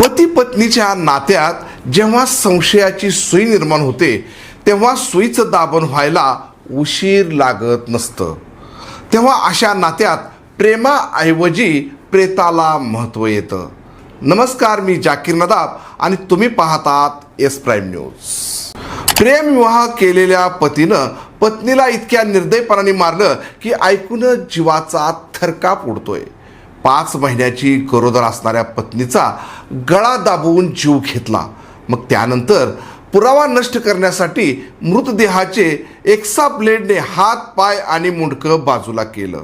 पती पत्नीच्या नात्यात जेव्हा संशयाची सुई निर्माण होते तेव्हा सुईचं दाबण व्हायला उशीर लागत नसतं. तेव्हा अशा नात्यात प्रेमाऐवजी प्रेताला महत्त्व येतं. नमस्कार मी जाकीर नदाब आणि तुम्ही पाहतात एस प्राईम न्यूज. प्रेमविवाह केलेल्या पतीनं पत्नीला इतक्या निर्दयपणाने मारलं की ऐकूनच जीवाचा थरकाप उडतोय. पाच महिन्याची गरोदर असणाऱ्या पत्नीचा गळा दाबवून जीव घेतला. मग त्यानंतर पुरावा नष्ट करण्यासाठी मृतदेहाचे एक्सा ब्लेडने हात पाय आणि मुंडकं बाजूला केलं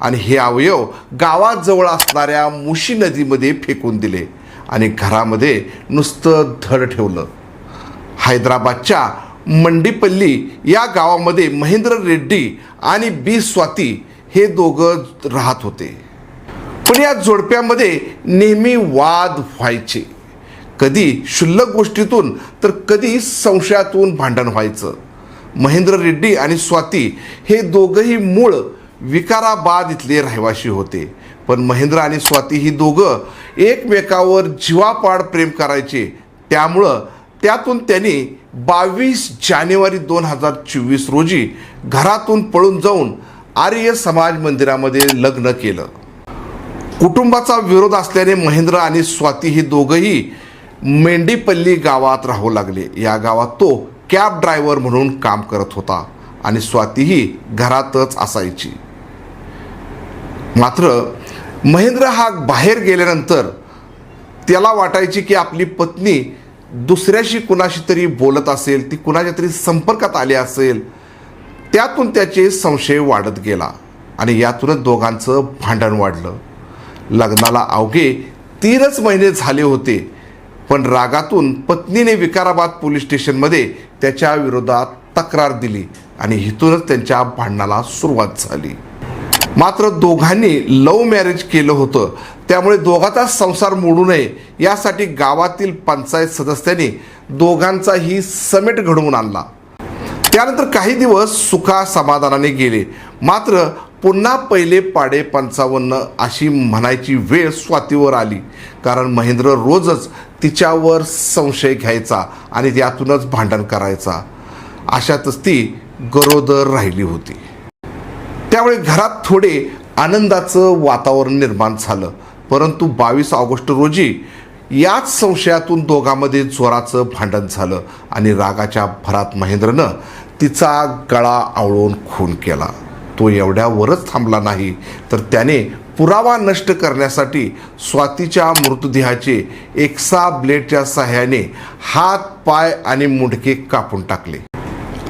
आणि हे अवयव गावाजवळ असणाऱ्या मुशी नदीमध्ये फेकून दिले आणि घरामध्ये नुसतं धड ठेवलं. हैदराबादच्या मंडीपल्ली या गावामध्ये महेंद्र रेड्डी आणि बी स्वाती हे दोघं राहत होते. पण या जोडप्यामध्ये नेहमी वाद व्हायचे. कधी क्षुल्लक गोष्टीतून तर कधी संशयातून भांडण व्हायचं. महेंद्र रेड्डी आणि स्वाती हे दोघंही मूळ विकाराबाद इथले रहिवाशी होते. पण महेंद्र आणि स्वाती ही दोघं एकमेकावर जीवापाड प्रेम करायचे. त्यामुळं त्यातून त्यांनी बावीस जानेवारी दोन हजार चोवीस रोजी घरातून पळून जाऊन आर्य समाज मंदिरामध्ये लग्न केलं. कुटुंबाचा विरोध असल्याने महेंद्र आणि स्वाती ही दोघंही मेंढीपल्ली गावात राहू लागले. या गावात तो कॅब ड्रायव्हर म्हणून काम करत होता आणि स्वातीही घरातच असायची. मात्र महेंद्र हा बाहेर गेल्यानंतर त्याला वाटायची की आपली पत्नी दुसऱ्याशी कुणाशी तरी बोलत असेल ती कुणाच्या तरी संपर्कात आली असेल त्यातून त्याचे संशय वाढत गेला आणि यातूनच दोघांचं भांडण वाढलं. लग्नाला अवघे तीनच महिने झाले होते. पण रागातून पत्नीने विकाराबाद पोलीस स्टेशनमध्ये त्याच्या विरोधात तक्रार दिली आणि हिथूनच त्यांच्या भांडणाला सुरुवात झाली. मात्र दोघांनी लव्ह मॅरेज केलं होतं. त्यामुळे दोघांचा संसार मोडू नये यासाठी गावातील पंचायत सदस्यांनी दोघांचाही समेट घडवून आणला. त्यानंतर काही दिवस सुखा समाधानाने गेले. मात्र पुन्हा पहिले पाडे पंचावन्न अशी म्हणायची वेळ स्वातीवर आली. कारण महेंद्र रोजच तिच्यावर संशय घ्यायचा आणि त्यातूनच भांडण करायचा. अशातच ती गरोदर राहिली होती. त्यामुळे घरात थोडे आनंदाचं वातावरण निर्माण झालं. परंतु बावीस ऑगस्ट रोजी याच संशयातून दोघांमध्ये जोराचं भांडण झालं आणि रागाच्या भरात महेंद्रनं तिचा गळा आवळून खून केला. तो एवढ्यावरच थांबला नाही. तर त्याने पुरावा नष्ट करण्यासाठी स्वातीच्या मृतदेहाचे एक्सा ब्लेडच्या सहाय्याने हात पाय आणि मुंडके कापून टाकले.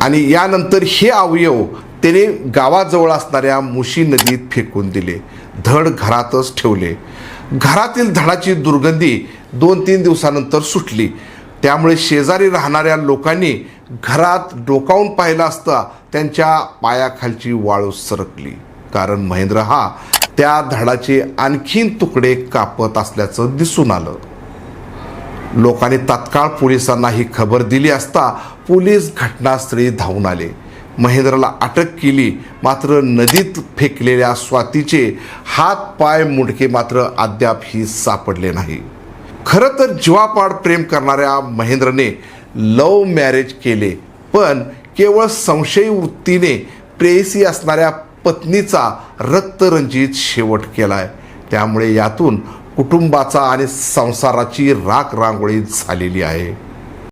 आणि यानंतर हे अवयव त्याने गावाजवळ असणाऱ्या मुशी नदीत फेकून दिले. धड घरातच ठेवले. घरातील धडाची दुर्गंधी दोन तीन दिवसानंतर सुटली. त्यामुळे शेजारी राहणाऱ्या लोकांनी घरात डोकावून पाहिलं असता त्यांच्या पायाखालची वाळू सरकली. कारण महेंद्र हा त्या धडाचे आणखीन तुकडे कापत असल्याचं दिसून आलं. लोकांनी तात्काळ पोलिसांना ही खबर दिली असता पोलीस घटनास्थळी धावून आले. महेंद्रला अटक केली मात्र नदीत फेकलेल्या स्वातीचे हात पाय मुंडके मात्र अद्यापही सापडले नाही. खरं तर जीवापाड प्रेम करणाऱ्या महेंद्रने लव मॅरेज केले. पण केवळ संशयी वृत्तीने प्रेयसी असणाऱ्या पत्नीचा रक्तरंजित शेवट केलाय. त्यामुळे यातून कुटुंबाचा आणि संसाराची राख रांगोळी झालेली आहे.